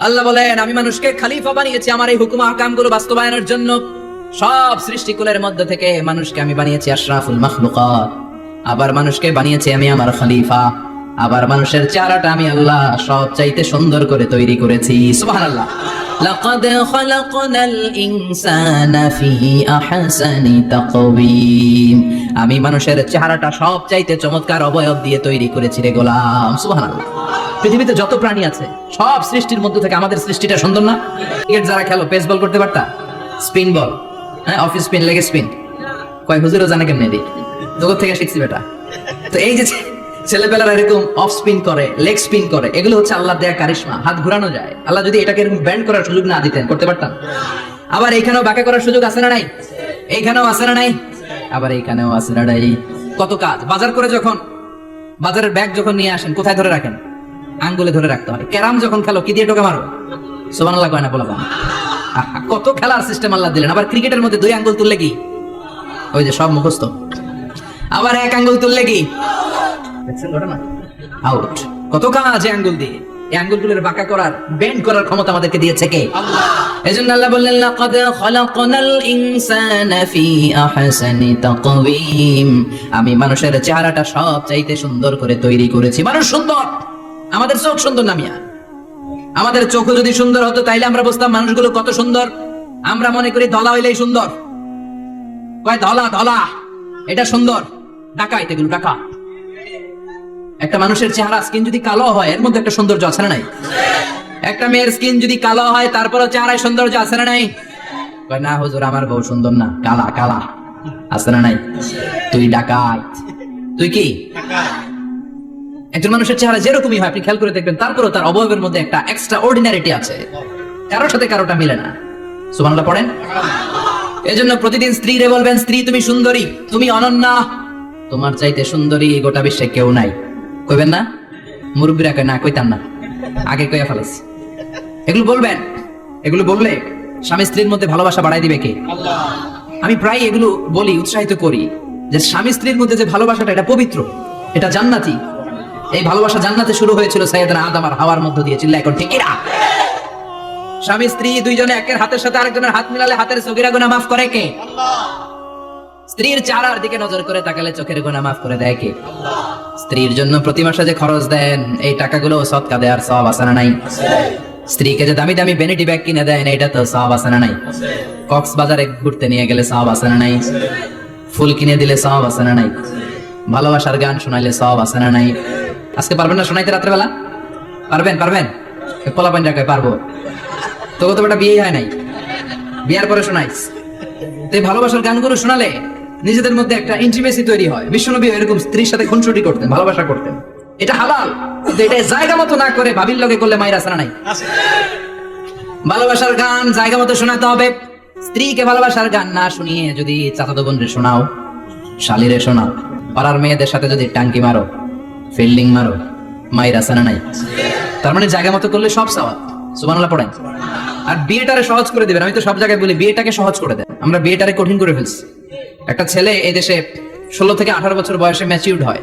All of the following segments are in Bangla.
আল্লাহ বলেন, আমি মানুষকে খালিফা বানিয়েছি আমার এই হুকুম আকামগুলো বাস্তবায়নের জন্য। সব সৃষ্টিকুলের মধ্যে থেকে মানুষকে আমি বানিয়েছি আশরাফুল মাখলুকাত। আবার মানুষকে বানিয়েছি আমি আমার খলিফা। আবার মানুষের চেহারাটা আমি আল্লাহ সব চাইতে সুন্দর করে তৈরি করেছি। সুবহানাল্লাহ। লাকাদ খালাকনাল ইনসানা ফি আহসানি তাকওয়িম। আমি মানুষের চেহারাটা সব চাইতে চমৎকার অবয়ব দিয়ে তৈরি করেছি রে গোলাম। সুবহানাল্লাহ। পৃথিবীতে যত প্রাণী আছে, সব সৃষ্টির মধ্যে থেকে আমাদের সৃষ্টিটা সুন্দর না? ক্রিকেট যারা খেলো পেস বল করতে পারতা? স্পিন বল হ্যাঁ অফিস স্পিন লেগে স্পিন কয়, হুজুরও জানে কেমনে দিক জগৎ থেকে শিখছি বেটা। তো এই যে ছেলেবেলারা এরকম অফ স্পিন করে লেগ স্পিন করে, এগুলো হচ্ছে আল্লাহ দেয়া কারিশমা। হাত ঘুরানো যায়। আল্লাহ যদি এটাকে এরকম ব্যান্ড করার সুযোগ না দিতেন, করতে পারতাম। আবার এইখানেও বাঁকা করার সুযোগ আছে না নাই? এইখানেও আছে না নাই? আবার এইখানেও আছে না নাই। কত কাজ? বাজার করে যখন বাজারের ব্যাগ যখন নিয়ে আসেন, কোথায় ধরে রাখেন? আঙ্গুলে ধরে রাখতে হয় ক্যারাম যখন খেলো, কি দিয়ে টোকা মারো? সোমান আল্লাহ কয় না, বলা কত খেলার সিস্টেম আল্লাহ দিলেন। আবার ক্রিকেটের মধ্যে দুই আঙ্গুল তুললে কি? ওই যে সব মুখস্থ। আবার এক আঙ্গুল তুললে কি? দেখছেন ঘটনা? আউট কত কাজ আঙ্গুল দিয়ে। এই আঙ্গুলগুলোর বাঁকা করার বেন্ড করার ক্ষমতা আমাদেরকে দিয়েছে কে? এজন্য আল্লাহ বললেন, লাকাদ খালাকনাল ইনসানা ফি আহসানি তাকওয়িম। আমি মানুষের চেহারাটা সব চাইতে সুন্দর করে তৈরি করেছি। মানুষ সুন্দর। আমাদের চোখ সুন্দর না মিয়া। আমাদের চোখ যদি সুন্দর হতো, তাইলে আমরা বুঝতাম মানুষগুলো কত সুন্দর। আমরা মনে করি ধলা হইলেই সুন্দর। কয় ধলা ধলা? এটা সুন্দর। ডাকাইত এগুলো ডাকা একটা মানুষের চেহারা স্কিন যদি কালো হয়, এর মধ্যে একটা সৌন্দর্য আছে না নাই? একটা মেয়ের স্কিন যদি কালো হয়, তারপরও চেহারায় সৌন্দর্য আছে না নাই? না হুজুর, আমার বউ সুন্দর না। কালা কালা। আছে না নাই? তুই ডাকাইত তুই কি? একজন মানুষের চেহারা যেরকমই হয় আপনি খেয়াল করে দেখবেন তারপরও তার অবয়বের মধ্যে একটা এক্সট্রা অর্ডিনারিটি আছে। কারোর সাথে কারোটা মিলে না। সুবহানাল্লাহ পড়েন? এজন্য প্রতিদিন স্ত্রীরে বলবেন স্ত্রী তুমি সুন্দরী তুমি অনন্যা। তোমার চাইতে সুন্দরী গোটা বিশ্বে কেউ নাই। কইবেন না? মুরব্বীরা কয় না কইতাম না। আগে কইয়া ফেলাইছি। এগুলো বলবেন? এগুলো বললে স্বামী স্ত্রীর মধ্যে ভালোবাসা বাড়াই দিবে কে? আমি প্রায় এগুলো বলি উৎসাহিত করি যে স্বামী স্ত্রীর মধ্যে যে ভালোবাসাটা এটা পবিত্র এটা জান্নাতি। এই ভালোবাসা জান্নাতে শুরু হয়েছিল সাইয়েদনা আদম আর হাওয়ার মধ্য দিয়ে চিল্লা এখন ঠিক এরা! স্বামী, স্ত্রী, দুইজনে একের হাতের সাথে আরেকজনের হাত মিলালে হাতের চোখের গুণা মাফ করে কে? স্ত্রীর চারার দিকে নজর করে তাকালে চোখের গুণা মাফ করে দেয় কে? স্ত্রীর জন্য প্রতি মাসে যে খরচ দেন, এই টাকাগুলো সৎকা দেওয়ার সব আছে না নাই? স্ত্রীকে যে দামি দামি বেনিটি ব্যাগ কিনে দেন এটা তো সব আছে না নাই? কক্সবাজারে ঘুরতে নিয়ে গেলে সব আছে না নাই? ফুল কিনে দিলে সব আছে না নাই? ভালোবাসার গান শোনাইলে সব আছে না নাই? আজকে পারবেন না শোনাইতে রাত্রেবেলা? পারবেন পারবেন? পোলা কয় পারব। তোকে তো বেটা বিয়ে হয় নাই। বিয়ার পরে শোনাইস। তো এই ভালোবাসার গানগুলো শোনালে নিজেদের মধ্যে একটা ইন্টিমেসি তৈরি হয়। বিশ্বনবী এরকম স্ত্রীর সাথে খুনসুটি করতেন, ভালোবাসা করতেন। এটা হালাল। কিন্তু এটা জায়গা মতো না করে ভাবির লগে করলে মায়ের আসা নাই। ভালোবাসার গান জায়গা মতো শোনাতে হবে। স্ত্রীকে ভালোবাসার গান না শুনিয়ে যদি চাচাতো বোনরে শোনাও, শালিরে শোনাও, পাড়ার মেয়েদের সাথে যদি টাঙ্কি মারো ফিল্ডিং মারো, মায়ের আসা নাই। তার মানে জায়গা মতো করলে সব সওয়াব। সুবহানাল্লাহ, পড়েন। আর বিয়েটারে সহজ করে দিবেন। আমি তো সব জায়গায় বলি, বিয়েটাকে সহজ করে দেন। আমরা বিয়েটারে কঠিন করে ফেলছি। একটা ছেলে এই দেশে ষোলো থেকে আঠারো বছর বয়সে ম্যাচিউর্ড হয়।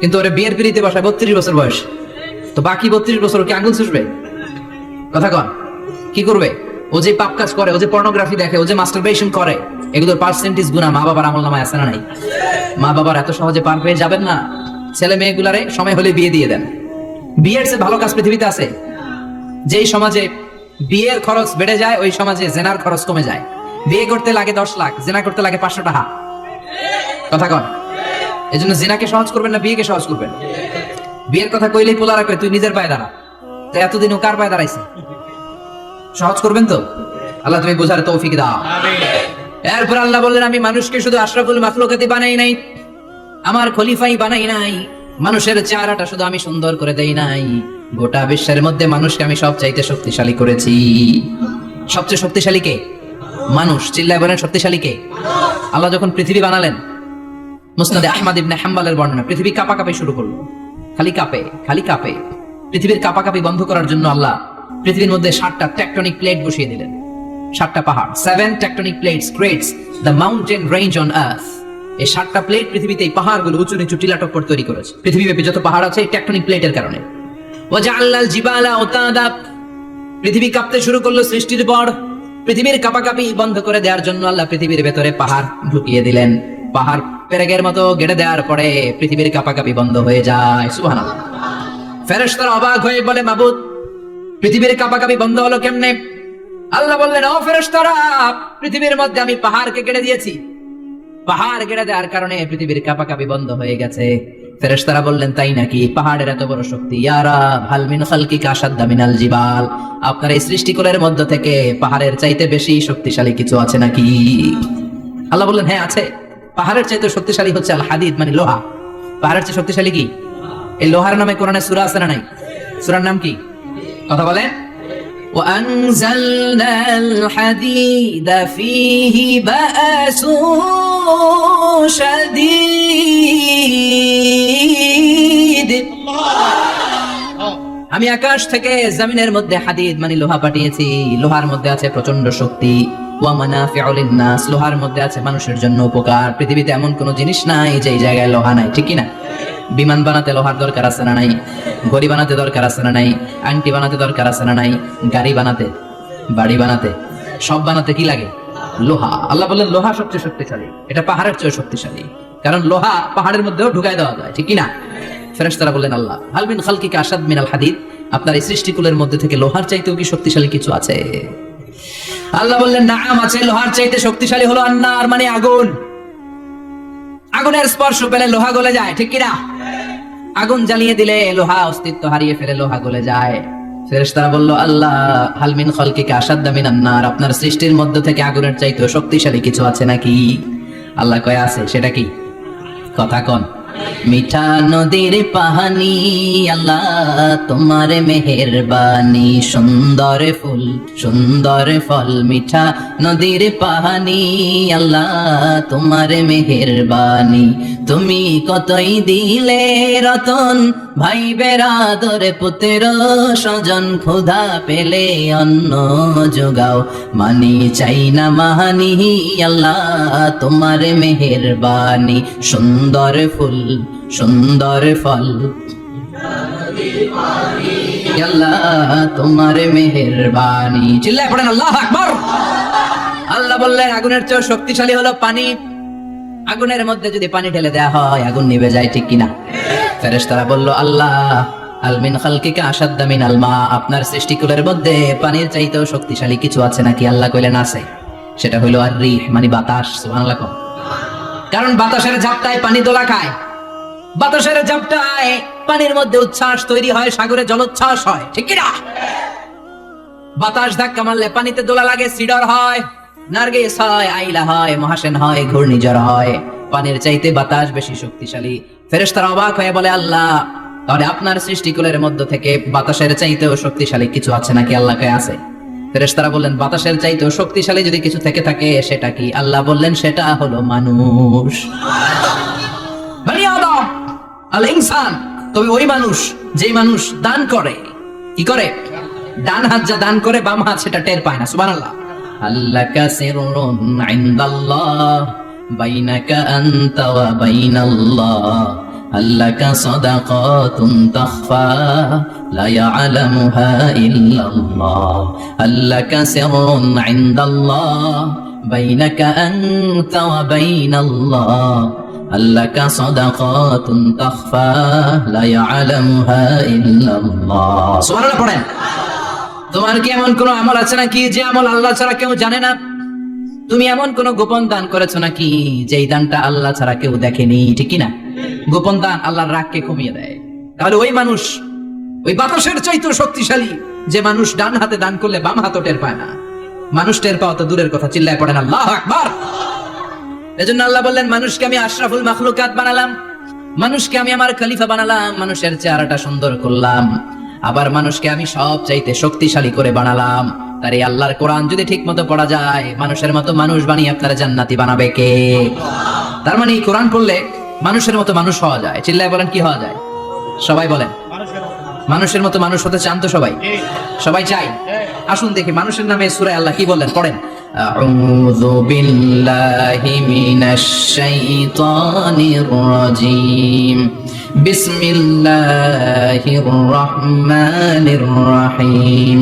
কিন্তু ওরা বিয়ের পিড়িতে বসায় বত্রিশ বছর বয়স। তো বাকি বত্রিশ বছর কি আঙুল চুষবে? কথা কন, কি করবে? ও যে পাপ কাজ করে, ও যে পর্নোগ্রাফি দেখে, ও যে মাস্টারবেশন করে, এগুলোর পার্সেন্টেজ গুণা মা বাবার আমল নামায় আছে না নাই। মা বাবার এত সহজে পার পেয়ে যাবেন না। ছেলে মেয়েগুলারে সময় হলে বিয়ে দিয়ে দেন। বিয়ের চেয়ে ভালো কাজ পৃথিবীতে আছে যেই সমাজে বিয়ের খরচ বেড়ে যায় ওই সমাজে জেনার খরচ কমে যায়। বিয়ে করতে লাগে দশ লাখ জেনা করতে লাগে পাঁচশো টাকা। কথা কন। এই জন্য জেনাকে সহজ করবেন না বিয়েকে সহজ করবেন? বিয়ের কথা কইলেই পোলারা কয় তুই নিজের পায়ে দাঁড়া। তো এতদিন ও কার পায়ে দাঁড়াইছে? সহজ করবেন তো? আল্লাহ তুমি বোঝার তৌফিক দাও। এরপর আল্লাহ বললেন আমি মানুষকে শুধু আশরাফুল মাখলুকাতি বানাই নাই আমার খলিফাই বানাই নাই। মানুষের চেহারাটা শুধু আমি সুন্দর করে দেই নাই। গোটা বিশ্বের মধ্যে মানুষকে আমি সব চাইতে শক্তিশালী করেছি। সবচেয়ে শক্তিশালী কে? মানুষ। চিল্লায় বলেন শক্তিশালী কে? আল্লাহ যখন পৃথিবী বানালেন, মুসনাদে আহমদ ইবনে হাম্বালের বর্ণনা, পৃথিবী কাঁপাকাঁপি শুরু করল। খালি কাঁপে খালি কাঁপে। পৃথিবীর কাঁপাকাঁপি বন্ধ করার জন্য আল্লাহ পৃথিবীর মধ্যে সাতটা টেকটনিক প্লেট বসিয়ে দিলেন। সাতটা পাহাড় seven tectonic plates creates the mountain range on earth এই সাতটা প্লেট পৃথিবীতে এই পাহাড়গুলো উঁচু নিচু টিলাটপ্পর তৈরি করেছে। পৃথিবীব্যাপী যত পাহাড় আছে, এই টেকটনিক প্লেটের কারণে। ওয়াজআলনাল জিবালা উতাদা। পৃথিবী কাঁপতে শুরু করল সৃষ্টির পর। পৃথিবীর কাপাকাপি বন্ধ করে দেওয়ার জন্য আল্লাহ পৃথিবীর ভেতরে পাহাড় ঢুকিয়ে দিলেন। পাহাড় পেরেগের মতো গেড়ে দেওয়ার পরে পৃথিবীর কাপাকাপি বন্ধ হয়ে যায়। সুবহানাল্লাহ। ফেরেশতারা অবাক হয়ে বলে, মাবুদ, পৃথিবীর কাপাকাপি বন্ধ হলো কেমনে? আল্লাহ বললেন, ও ফেরেশতারা, পৃথিবীর মধ্যে আমি পাহাড়কে কেটে দিয়েছি। পাহাড় গেড়ে দেওয়ার কারণে পৃথিবীর কাপাকাপি বন্ধ হয়ে গেছে। ফেরেশতারা বললেন, তাই নাকি? পাহাড়ের এত বড় শক্তি। ইয়ারা ভালমিন খালকি কাসাদ্দা মিনাল জিবাল। আপনার এই মধ্য থেকে পাহাড়ের চাইতে বেশি শক্তিশালী কিছু আছে নাকি? আল্লাহ বললেন হ্যাঁ আছে। পাহাড়ের চাইতে শক্তিশালী হচ্ছে আল হাদিদ মানে লোহা। পাহাড়ের চেয়ে শক্তিশালী কি? এই লোহার নামে কোরআনে সূরা আছে না নাই? সূরার নাম কি? কথা বলেন। وأنزلنا الحديد فيه بأس شديد আমি আকাশ থেকে জমিনের মধ্যে হাদিদ মানে লোহা পাঠিয়েছি লোহার মধ্যে আছে প্রচন্ড শক্তি লোহার মধ্যে আছে মানুষের জন্য উপকার। পৃথিবীতে এমন কোনো জিনিস নাই জায়গায় লোহা নাই, ঠিক না বিমান বানাতে লোহার দরকার আছে না নাই? ঘড়ি বানাতে দরকার আছে না নাই? আংটি বানাতে দরকার আছে না নাই? গাড়ি বানাতে, বাড়ি বানাতে, সব বানাতে কি লাগে? লোহা। আল্লাহ বললেন, লোহা সবচেয়ে শক্তিশালী। এটা পাহাড়ের চেয়ে শক্তিশালী। কারণ লোহা পাহাড়ের মধ্যেও ঢুকাই দেওয়া যায়, ঠিক কি না ফেরেশতারা বললেন, আল্লাহ হালমিন আসাদ মিনাল হাদিদ, আপনার এই সৃষ্টিকুলের মধ্যে থেকে লোহার চাইতেও কি শক্তিশালী কিছু আছে? আল্লাহ বললেন নাম আছে, লোহার চাইতে শক্তিশালী হলো আন্নার মানে আগুন। আগুনের স্পর্শ পেলে লোহা গলে যায়, ঠিক কিনা? আগুন জ্বালিয়ে দিলে লোহা অস্তিত্ব হারিয়ে ফেলে লোহা গলে যায়। ফেরেশতারা বলল, আল্লাহ হালমিন খলকিকে আসাদ্দা মিনান্নার আপনার সৃষ্টির মধ্য থেকে আগুনের চাইতেও শক্তিশালী কিছু আছে নাকি? আল্লাহ কয়, আছে, সেটা কি? কথা কন। মিঠা নদীর পাহানি, আল্লাহ তোমার মেহেরবানি। সুন্দর ফুল, সুন্দর ফল, মিঠা নদীর পাহানি, আল্লাহ তোমার মেহেরবানি। তুমি কতই দিলে রতন ভাই বেরাদরে পুত্র স্বজন ক্ষুধা পেলে অন্ন যোগাও। মানি চাই না মাহানি, আল্লাহ তোমার মেহেরবানি। সুন্দর ফুল, সুন্দর ফল। আল্লাহ তোমার মেহেরবানি। চিল্লায় পড়েন, আল্লাহ আল্লাহ বললেন, আগুনের চেয়ে শক্তিশালী হলো পানি। আগুনের মধ্যে যদি পানি ঢেলে দেয়া হয়, আগুন নিভে যায় ঠিক কিনা? ফেরেশতারা বলল, আল্লাহ আলমিন খালকিকা আসাদ্দা মিন আলমা আপনার সৃষ্টিকুলের মধ্যে পানির চাইতেও শক্তিশালী কিছু আছে নাকি? আল্লাহ কইলেন, আছে। সেটা হইল আর রিহ মানে বাতাস কও। কারণ বাতাসের ঝাপটায় পানি দোলা খায়। বাতাসের ঝাপটায় পানির মধ্যে উচ্ছ্বাস তৈরি হয়, সাগরে জলোচ্ছ্বাস হয়। ঠিক কিনা? বাতাস ধাক্কা মারলে পানিতে দোলা লাগে, সিডর হয়, নার্গিস হয়, আইলা হয়, মহাসেন হয়, ঘূর্ণিঝড় হয়। পানির চাইতে বাতাস বেশি শক্তিশালী। ফেরেশতারা অবাক হয়ে বলে, আল্লাহ, তাহলে আপনার সৃষ্টিকুলের মধ্য থেকে বাতাসের চাইতেও শক্তিশালী কিছু আছে নাকি আল্লাহকে আছে? ফেরেশতারা বললেন, বাতাসের চাইতেও শক্তিশালী যদি কিছু থেকে থাকে, সেটা কি? আল্লাহ বললেন, সেটা হলো মানুষ। আল ইনসান তবে ওই মানুষ, যেই মানুষ দান করে। কি করে? ডান হাত যা দান করে, বাম হাত সেটা টের পায় না, সুবহানাল্লাহ। আল্লাহ সিররুন ইনদাল্লাহ। বাইনাকা আনতা ওয়া বাইনাল্লাহ, আল্লাকা সাদাকাতুন তাখফা, লা ইয়ালামুহা ইল্লাল্লাহ, আল্লাকা সিররুন ইনদাল্লাহ, বাইনাকা আনতা ওয়া বাইনাল্লাহ, আল্লাকা সাদাকাতুন তাখফা, লা ইয়ালামুহা ইল্লাল্লাহ। সুবহানাল্লাহ পড়েন। তোমার কি এমন কোনো আমল আছে নাকি? যে আমল আল্লাহ ছাড়া কেউ জানে না? তুমি এমন কোন গোপন দান করেছ নাকি যেই দানটা আল্লাহ ছাড়া কেউ দেখেনি, ঠিক কি না গোপন দান আল্লাহর রাগকে কমিয়ে দেয়। তাহলে ওই মানুষ, ওই বাতাসের চাইতে শক্তিশালী, যে মানুষ ডান হাতে দান করলে বাম হাতও টের পায় না। মানুষ টের পাওয়া তো দূরের কথা, চিল্লায় পড়েন আল্লাহ আকবার! এজন্য আল্লাহ বললেন, মানুষকে আমি আশরাফুল মাখলুকাত বানালাম, মানুষকে আমি আমার খলিফা বানালাম, মানুষের চেহারাটা সুন্দর করলাম, আবার মানুষকে আমি সব চাইতে শক্তিশালী করে বানালাম। তার এই আল্লাহর কোরআন যদি ঠিক মতো পড়া যায় মানুষের মতো মানুষ বানিয়ে আপনারা জান্নাতি বানাবে কে তার মানে এই কোরআন পড়লে মানুষের মতো মানুষ হওয়া যায় চিল্লায় বলেন কি হওয়া যায় সবাই বলেন মানুষের মতো মানুষ হতে চান তো সবাই সবাই চাই আসুন দেখি মানুষের নামে সুরায় আল্লাহ কি বললেন পড়েন أعوذ بالله من الشيطان الرجيم بسم الله الرحمن الرحيم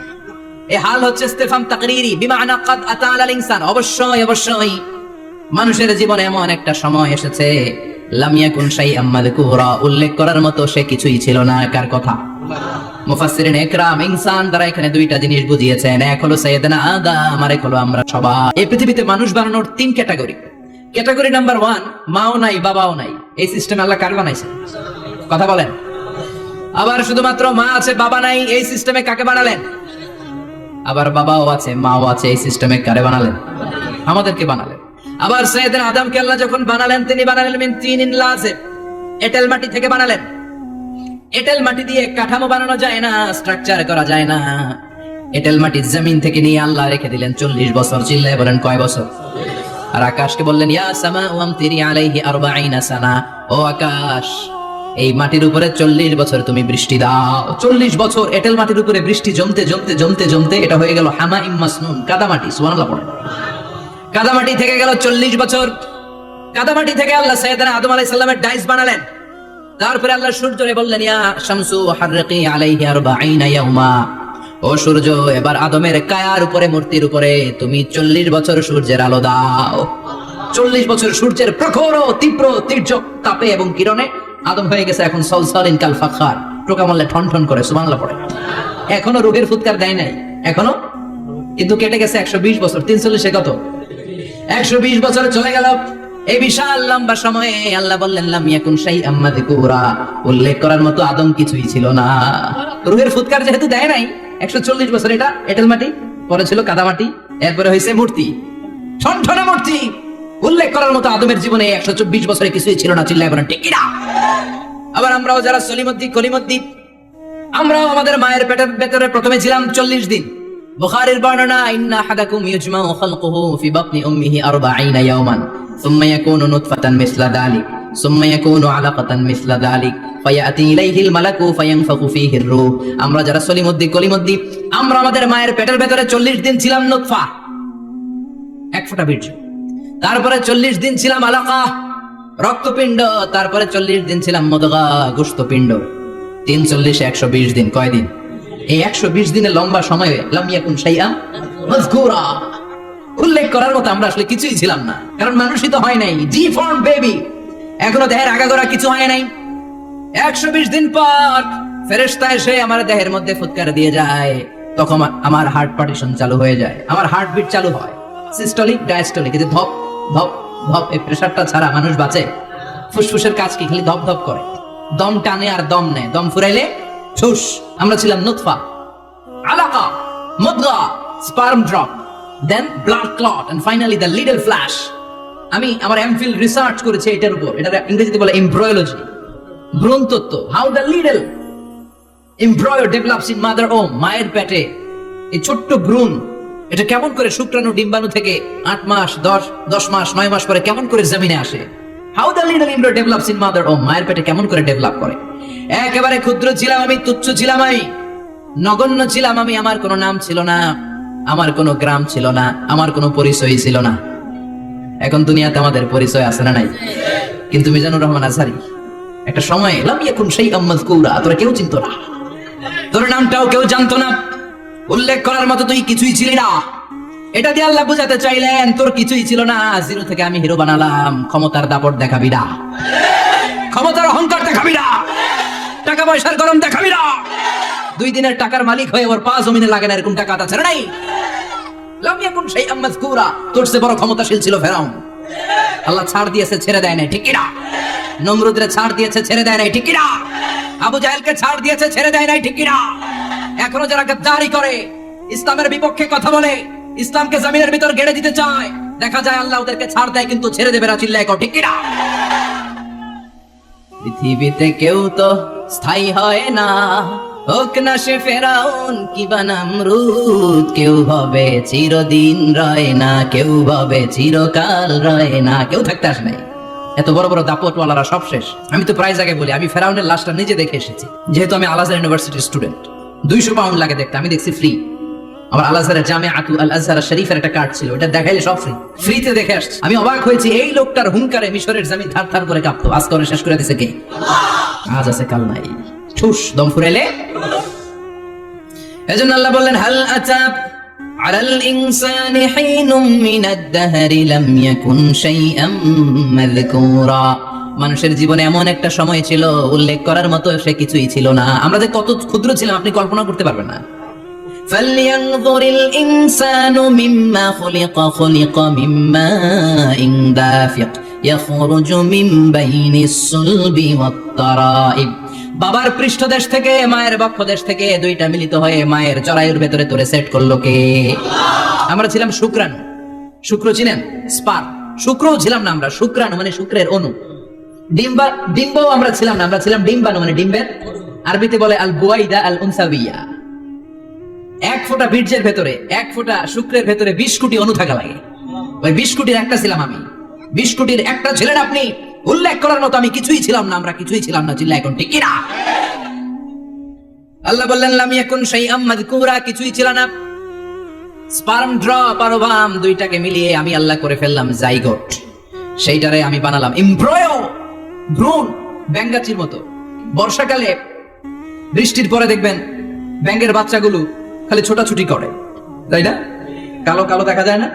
এ হাল হচ্ছে ইস্তেফাম তাকরিরি, বিমানা কাদ আতা আলাল ইনসান অবশ্যই অবশ্যই। মানুষের জীবনে এমন একটা সময় এসেছে, লাম ইয়াকুন শাইআম মাযকুরা। উল্লেখ করার মতো সে কিছুই ছিল না, কার কথা? মুফাসসিরিন ইকরাম ইনসান দ্বারা এখানে দুইটা জিনিস বুঝিয়েছেন। এক হলো সাইয়েদনা আদম আর এক হলো আমরা সবাই। এই পৃথিবীতে মানুষ বানানোর তিন ক্যাটাগরি। ক্যাটাগরি নাম্বার ওয়ান, মাও নাই, বাবাও নাই। এই সিস্টেম আল্লাহ কার বানাইছে? কথা বলেন। আবার শুধুমাত্র মা আছে, বাবা নাই, এই সিস্টেমে কাকে বানালেন? আবার বাবাও আছে, মাও আছে, এই সিস্টেমে কারে বানালেন? আমাদেরকে বানালেন। আবার সৈয়দের আদমকে আল্লাহ যখন বানালেন, তিনি বানালেন মিন তিন ইনলা আছে এটেল মাটি থেকে বানালেন। এটেল মাটি দিয়ে কাঠামো বানানো যায় না স্ট্রাকচার করা যায় না। এটেল মাটি জমিন থেকে নিয়ে আল্লাহ রেখে দিলেন চল্লিশ বছর, চিল্লায় বলেন কয় বছর? আর আকাশকে বললেন, ইয়া সামা ওয়াম তিরি আলাইহি আরবাঈনা সানা। ও আকাশ এই মাটির উপরে চল্লিশ বছর তুমি বৃষ্টি দাও। চল্লিশ বছর এটেল মাটির উপরে বৃষ্টি জমতে জমতে জমতে জমতে এটা হয়ে গেল হামা ইম্মাসনুন কাদামাটি, সুবহানাল্লাহ পড়ে। কাদামাটি থেকে গেল চল্লিশ বছর। কাদামাটি থেকে আল্লাহ সৈয়দনা আদম আলাইহিস সালামের ডাইস বানালেন। তারপরে আল্লাহ সূর্যরে বললেন, ইয়া শামসু হাররিকি আলাইহি আরবাঈনা ইয়াউমা। ও সূর্য, এবার আদমের কায়ার উপরে, মূর্তির উপরে তুমি চল্লিশ বছর সূর্যের আলো দাও। চল্লিশ বছর সূর্যের প্রখর তীব্র তীর্যক তাপে এবং কিরণে আদম হয়ে গেছে এখন সলসলিন কাল ফাখার। টোকা মারলে ঠন ঠন করে, সুবহানাল্লাহ পড়ে। এখনও রুহের ফুৎকার দেয় নাই। এখনও? কিন্তু কেটে গেছে একশো বিশ বছর। তিন চল্লিশে কত? একশো বিশ বছর চলে গেল। এই বিশাল লম্বা সময়ে আল্লাহ বললেন উল্লেখ করার মতো আদম কিছুই ছিল না। রুহের ফুৎকার যেহেতু দেয় নাই, একশো চল্লিশ বছর এটা, এটেল মাটি, পরে ছিল কাদা মাটি, এরপরে হয়েছে মূর্তি। ঠনঠনে মূর্তি। উল্লেখ করার মতো আদমের জীবনে একশো চব্বিশ বছরে কিছুই ছিল না, চিল্লায় বলেন, ঠিক কিনা? আবার আমরাও যারা সলিমদ্দি কলিমদ্দি আমরাও আমাদের মায়ের পেটের ভেতরে প্রথমে ছিলাম চল্লিশ দিন। বর্ণনা, ইন্না হাদাকুম খালকুহু ফি বাতনি উম্মিহি 40 ইয়াওমান সুম্মা ইয়াকুনু নুতফাতান মিসলা যালিক সুম্মা ইয়াকুনু আলাকাতান মিসলা যালিক ফায়াতি ইলাইহিল মালাকু ফায়ানফাখু ফীহি রূহ। আমরা যারা সলিমদ্দি কলিমদ্দি আমরা আমাদের মায়ের পেটের ভেতরে 40 দিন ছিলাম নুতফা। এক ফোঁটা বীর্য। তারপরে 40 দিন ছিলাম আলাকা, রক্তপিণ্ড, তারপরে 40 দিন ছিলাম মদগা গোশতপিণ্ড তিন চল্লিশে, একশো বিশ দিন, কয় দিন? এই একশো বিশ দিনের লম্বা সময়ে লামিয়াকুন সাইয়া উল্লেখ করার মতো আমরা আসলে কিছুই ছিলাম না, কারণ মানুষই তো হয় নাই। জি ফর্ম বেবি এখনও দেহের আগাগোড়া কিছু হয় নাই। একশো বিশ দিন পর ফেরেস্তা এসে আমার দেহের মধ্যে ফুৎকার দিয়ে যায়। তখন আমার- হার্ট পার্টিশন চালু হয়ে যায়। আমার হার্টবিট চালু হয়। সিস্টলিক ডায়াস্টলিক যে ধপ ধপ ধপ, এই প্রেশারটা ছাড়া মানুষ বাঁচে। ফুসফুসের কাজ কি? খালি ধপ ধপ করে। দম টানে আর দম নেয়। দম ফুরাইলে আমরা ছিলাম নুতফা। আলাকা মুদগা sperm drop then blood clot and finally the little flesh আমি আমার এমফিল রিসার্চ করেছি এটার উপর। এটা ইংরেজিতে বলে এমব্রয়োলজি ভ্রূণ তত্ত্ব how the little embryo develops in mother ও মায়ের পেটে। এই ছোট্ট ভ্রূণ এটা কেমন করে শুক্রাণু, ডিম্বাণু থেকে আট মাস, দশ দশ মাস, নয় মাস পরে কেমন করে জমিনে আসে? How the embryo develops in mother ও মায়ের পেটে কেমন করে ডেভেলপ করে? একেবারে ক্ষুদ্র ছিলাম আমি তুচ্ছ ছিলাম আমি নগণ্য ছিলাম আমি আমার কোনো নাম ছিল না, আমার কোনো গ্রাম ছিল না, আমার কোনো পরিচয় ছিল না। এখন দুনিয়াতে আমাদের পরিচয় আছে না নাই? কিন্তু মিজানুর রহমান আজহারি, একটা সময় এলাম সেই আম্মাদ কৌরা তোরা কেউ চিনতো না। তোর নামটাও কেউ জানতো না। উল্লেখ করার মতো তুই কিছুই ছিলি না। এটা দিয়ে আল্লাহ বুঝাতে চাইলেন, তোর কিছুই ছিল না। জিরো থেকে আমি হিরো বানালাম। ক্ষমতার দাপট দেখাবি না। ক্ষমতার অহংকার দেখাবি না। টাকা পয়সার গরম দেখাবি না। দুই দিনের টাকার মালিক হয়ে ওর পা জমিনে লাগে না, এরকম টাকা আছে নাই। লাম ইয়াকুন শাইআম মাযকুরা। তোর চেয়ে বড় ক্ষমতাশীল ছিল ফেরাউন। আল্লাহ ছাড় দিয়েছে, ছেড়ে দেয় নাই, ঠিক কিনা নমরুদরে ছাড় দিয়েছে, ছেড়ে দেয় নাই, ঠিক কিনা আবু জাহেলকে ছাড় দিয়েছে, ছেড়ে দেয় নাই, ঠিক কিনা এখনও যারা গাদ্দারি করে, ইসলামের বিপক্ষে কথা বলে, ইসলামকে জমিনের ভিতর গেড়ে দিতে চায়, দেখা যায় আল্লাহ ওদেরকে ছাড় দেয়, কিন্তু ছেড়ে দেবে না, চিল্লায় ঠিক কিনা? পৃথিবীতে কেউ তো স্থায়ী হয় না। হোক না সে ফেরাউন কি বানামরুদ কেউ ভাবে চিরদিন রয় না, কেউ ভাবে চিরকাল রয় না, কেউ থাকতে আসে নাই। এত বড় বড় দাপটওয়ালারা সব শেষ। আমি তো প্রায় জায়গায় বলি, আমি ফেরাউনের লাশটা নিজে দেখে এসেছি, যেহেতু আমি আলাজার ইউনিভার্সিটির স্টুডেন্ট। দুইশো পাউন্ড লাগে দেখতে আমি দেখছি ফ্রি আমার আল আজহারের জামে আতু আল আজহার শরীফের একটা কার্ড ছিল এটা দেখাইলে সব ফ্রি ফ্রিতে দেখে আসছি আমি অবাক হয়েছি এই লোকটার হুঙ্কারে মিশরের জমি ধার ধার করে কাঁপতো আজ করে শেষ করে দিছে কে আজ আছে কাল নাই ঠুস দম ফুরেলে এজন্য আল্লাহ বললেন হাল আতাব على الإنسان حين من الدهر لم يكن شيئا مذكورا মানুষের জীবনে এমন একটা সময় ছিল উল্লেখ করার মতো সে কিছুই ছিল না আমরা যে কত ক্ষুদ্র ছিলাম আপনি কল্পনা করতে পারবেন না فلينظر الإنسان مما خلق خلق من ماء دافق يخرج من بين الصلب والترائب বাবার পৃষ্ঠদেশ থেকে মায়ের বক্ষ দেশ থেকে দুইটা মিলিত হয়ে মায়ের জরায়ুর ভেতরে তোরে সেট করলো কে আমরা ছিলাম শুক্রাণু শুক্র ছিলেন স্পার শুক্রও ছিলাম না আমরা শুক্রাণু মানে শুক্রের অণু ডিম্বা, ডিম্বও আমরা ছিলাম না, আমরা ছিলাম ডিম্বাণু মানে ডিম্বের। আরবিতে বলে আল বুয়াইদা আল উনসাবিয়া। এক ফোঁটা বীর্যের ভেতরে, এক ফোঁটা শুক্রের ভেতরে বিশ কোটি অণু থাকা লাগে। ওই বিশ কোটির একটা ছিলাম আমি। বিশ কোটির একটা ছিলেন আপনি। উল্লেখ করার মতো আমি কিছুই ছিলাম না, আমরা কিছুই ছিলাম না চিল্লা এখন ঠিক কিনা আল্লাহ বললেন, লাম ইয়াকুন শাইআম মাযকুরা কিছুই ছিল না। স্পার্ম ড্রপ আর দুইটাকে মিলিয়ে আমি আল্লাহ করে ফেললাম জাইগোট। সেইটারে আমি বানালাম। এমব্রয়ো! ভ্রূণ ব্যাঙ্গাচির মতো। বর্ষাকালে বৃষ্টির পরে দেখবেন ব্যাঙ্গের বাচ্চাগুলো খালি ছোটাছুটি করে। তাই না? কালো কালো দেখা যায় না?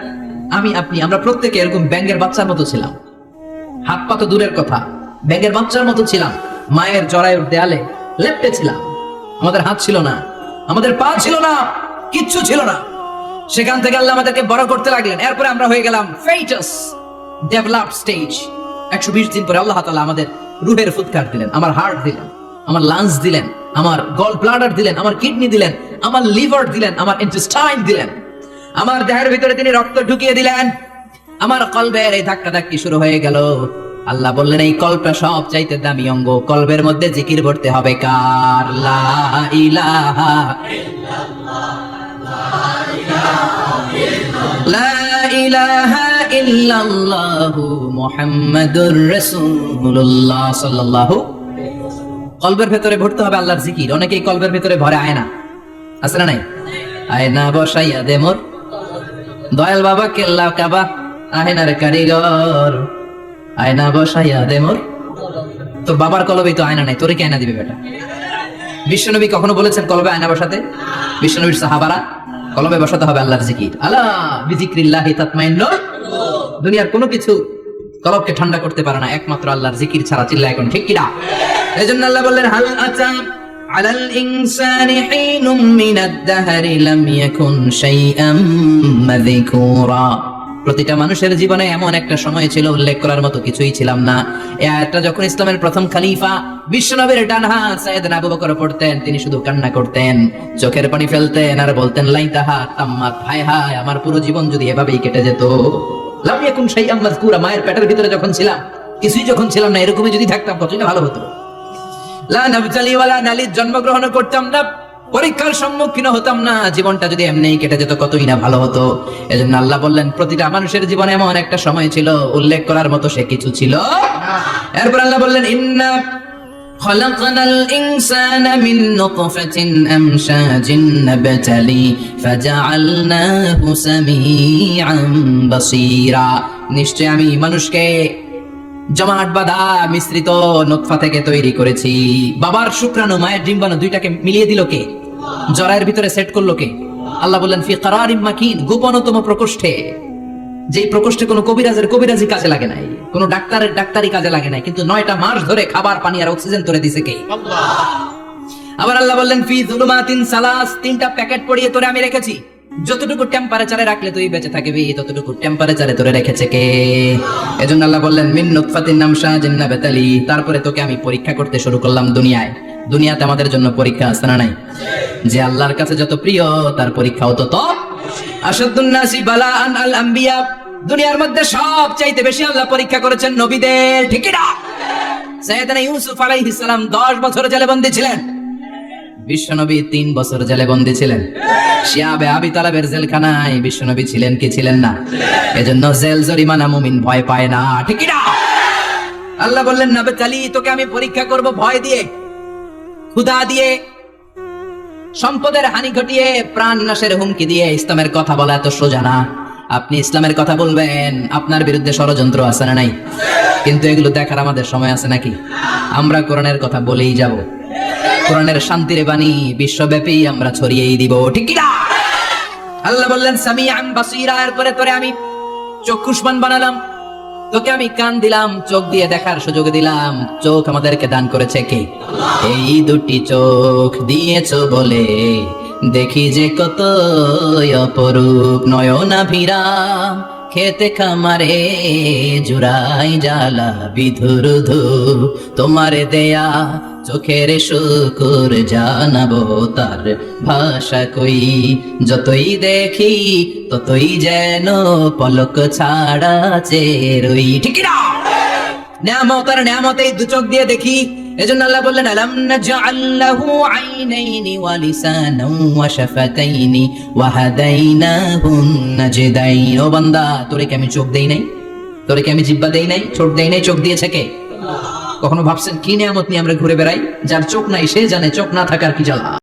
আমি, আপনি, আমরা প্রত্যেকে এরকম ব্যাঙ্গের বাচ্চার মতো ছিলাম। হাত পা তো দূরের কথা। ব্যাঙ্গের বাচ্চার মতো ছিলাম। মায়ের জরায়ুর দেয়ালে লেপটে ছিলাম। আমাদের হাত ছিল না। আমাদের পা ছিল না। কিচ্ছু ছিল না। সেখান থেকে আল্লাহ আমাদেরকে বড় করতে লাগলেন। এরপরে আমরা হয়ে গেলাম ফেইটাস ডেভেলপ স্টেজ। একশো বিশ দিন পরে আল্লাহ তাআলা আমাদের রুহের ফুৎকার দিলেন, আমার হার্ট দিলেন, আমার লাংস দিলেন, আমার গল ব্লাডার দিলেন, আমার কিডনি দিলেন, আমার লিভার দিলেন, আমার ইন্টেস্টাইন দিলেন। আমার দেহের ভিতরে তিনি রক্ত ঢুকিয়ে দিলেন। আমার কলবের এই ধাক্কা ধাক্কি শুরু হয়ে গেল। আল্লাহ বললেন, এই কল্পটা সব চাইতে দামি অঙ্গ। কলবের মধ্যে জিকির পড়তে হবে কার? লা ইলাহা লা ইলাহা কলবের ভেতরে ভরতে হবে আল্লাহর জিকির। অনেকেই কলবের ভেতরে ভরে আয়না। আছে না নাই? আয়না বসাইয়া দে মোর। দয়াল বাবা, কেল্লা কাবা, আয়নার কারিগর। আয়না বসাইয়া দে মোর। তোর বাবার কলবে তো আয়না নাই তোরে কি আয়না দিবে বেটা? বিশ্বনবী কখনো বলেছেন কলবে আয়না বসাতে? বিশ্বনবীর সাহাবারা কলবে বসাতে হবে আল্লাহর জিকির আলা বিজিক্রিল্লাহি তাতমাইন্নুল দুনিয়ার কোনো কিছু কলবকে ঠান্ডা করতে পারে না একমাত্র আল্লাহর জিকির ছাড়া চিল্লা এখন ঠিক কিনা এজন্য আল্লাহ বললেন হাল আতা على الإنسان حين من الدهر لم يكن شيئا مذكورا প্রতিটা মানুষের জীবনে এমন একটা সময় ছিল, উল্লেখ করার মতো কিছুই ছিলাম না। আয়াতটা যখন ইসলামের প্রথম খলিফা বিশ্বনবীর ডান হাত সাইয়েদনা আবু বকর পড়তেন, তিনি শুধু কান্না করতেন, চোখের পানি ফেলতেন আর বলতেন লাইতাহা তাম্মাত, হায় হায়, আমার পুরো জীবন যদি এভাবেই কেটে যেত। লাম ইয়াকুন শাইআম মাযকুরা, মায়ের পেটের ভিতরে যখন ছিলাম, কিছুই যখন ছিলাম না, এরকমই যদি থাকতাম, কতই না ভালো হতো। লা নাবতালি ওয়ালা নালিদ জন্মগ্রহণ করতাম না পরীক্ষার সম্মুখীন হতাম না জীবনটা যদি এমনি কেটে যেত কতই না ভালো হতো এজন্য আল্লাহ বললেন প্রতিটা মানুষের জীবনে এমন একটা সময় ছিল উল্লেখ করার মতো সে কিছু ছিল এরপর আল্লাহ বললেন ইন্না خلقنا الإنسان من نطفة أمشاج نبتلي فجعلناه سميعا بصيرا নিশ্চয় আমি মানুষকে জমাট বাঁধা মিশ্রিত নোৎফা থেকে তৈরি করেছি। বাবার শুক্রাণু মায়ের ডিম্বাণু দুইটাকে মিলিয়ে দিল কে? জরায়ের ভিতরে সেট করল কে? আল্লাহ বললেন ফি কারারিম মাকিন গোপনতম প্রকোষ্ঠে। যেই প্রকোষ্ঠে কোনো কবিরাজের কবিরাজি কাজে লাগে নাই কোনো ডাক্তারের ডাক্তারি কাজে লাগে নাই কিন্তু নয়টা মাস ধরে খাবার পানি আর অক্সিজেন তোরে দিছে কে? আবার আল্লাহ বললেন ফি জুলুমাতিন সালাস তিনটা প্যাকেট পড়িয়ে তোরে আমি রেখেছি। যতটুকু টেম্পারেচারে রাখলে তুই বেঁচে থাকবি, ততটুকু টেম্পারেচারে তোরে রেখেছে কে? এজন্য আল্লাহ বললেন, মিন নুতফাতিন নাম শাহজিন্না বেতালি। তারপরে তোকে আমি পরীক্ষা করতে শুরু করলাম দুনিয়ায়। দুনিয়াতে আমাদের জন্য পরীক্ষা আছে না নাই? যে আল্লাহর কাছে যত প্রিয়, তার পরীক্ষাও তত আসাদুন্নাসি বালাআন আল আম্বিয়া। দুনিয়ার মধ্যে সব চাইতে বেশি আল্লাহ পরীক্ষা করেছেন নবীদের। ঠিক না? সৈয়দনা ইউসুফ আলাইহিস সালাম 10 বছর জেলে বন্দী ছিলেন। বিশ্বনবী তিন বছর জেলে বন্দী ছিলেন। শিয়াবে আবি তালাবের জেলখানায় বিশ্বনবী ছিলেন কি ছিলেন না? এজন্য জেল জরিমানা মুমিন ভয় পায় না না আল্লাহ বললেন না তোকে আমি পরীক্ষা করব ভয় দিয়ে, ক্ষুধা দিয়ে, সম্পদের হানি ঘটিয়ে, প্রাণ নাশের হুমকি দিয়ে ইসলামের কথা বলা এত সোজা না। আপনি ইসলামের কথা বলবেন, আপনার বিরুদ্ধে ষড়যন্ত্র আছে না নাই? কিন্তু এগুলো দেখার আমাদের সময় আছে নাকি? আমরা কোরআনের কথা বলেই যাব। কোরআনের শান্তির বাণী বিশ্বব্যাপী আমরা ছড়িয়েই দিব, ঠিক কি না আল্লাহ বললেন সামিআন বাসীরা, এরপরে তোরে আমি চক্ষুষ্মান বানালাম। তোকে আমি কান দিলাম, চোখ দিয়ে দেখার সুযোগ দিলাম। চোখ আমাদেরকে দান করেছে কে? এই দুটি চোখ দিয়েছ বলে দেখি যে কত অপরূপ নয়না ভিরা খেতে খামারে জুড়াই জ্বালা বিধুরুধু তোমার দেয়া চোখের শুকুর জানাব তার ভাষা কই। যতই দেখি ততই যেন পলক ছাড়া চেরই ঠিক না নিয়ামত আর নিয়ামত এই দু চোখ দিয়ে দেখি। এজন্য আল্লাহ বললেন, আলাম আইনাইনি ওয়া ওয়া শাফাতাইনি ওয়া হাদাইনাহুন ও বান্দা, তোরে কি আমি চোখ দেই নাই? তোরে কি আমি জিহ্বা দেই নাই? ঠোঁট দেই নাই? চোখ দিয়েছে কে? কখনো ভাবছেন কি নিয়ামত নিয়ে আমরা ঘুরে বেড়াই? যার চোখ নাই, সে জানে, চোখ না থাকার কি জ্বালা?